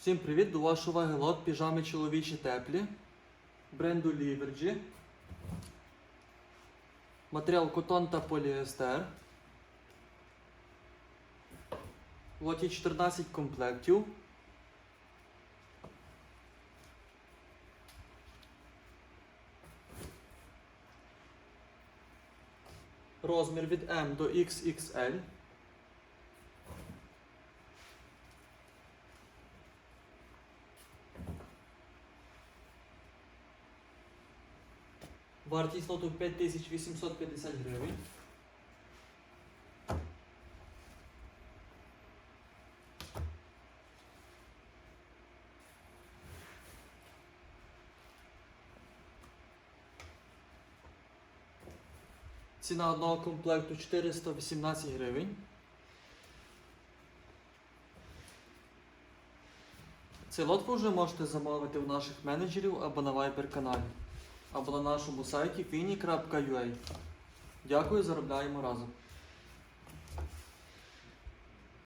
Всім привіт! До вашої уваги лот піжами чоловічі теплі бренду Livergy. Матеріал котон та поліестер. В лоті 14 комплектів. Розмір від M до XXL. Вартість лоту 5850 гривень. Ціна одного комплекту 418 гривень. Цей лот ви вже можете замовити у наших менеджерів або на Viber каналі, або на нашому сайті fini.ua. Дякую, заробляємо разом.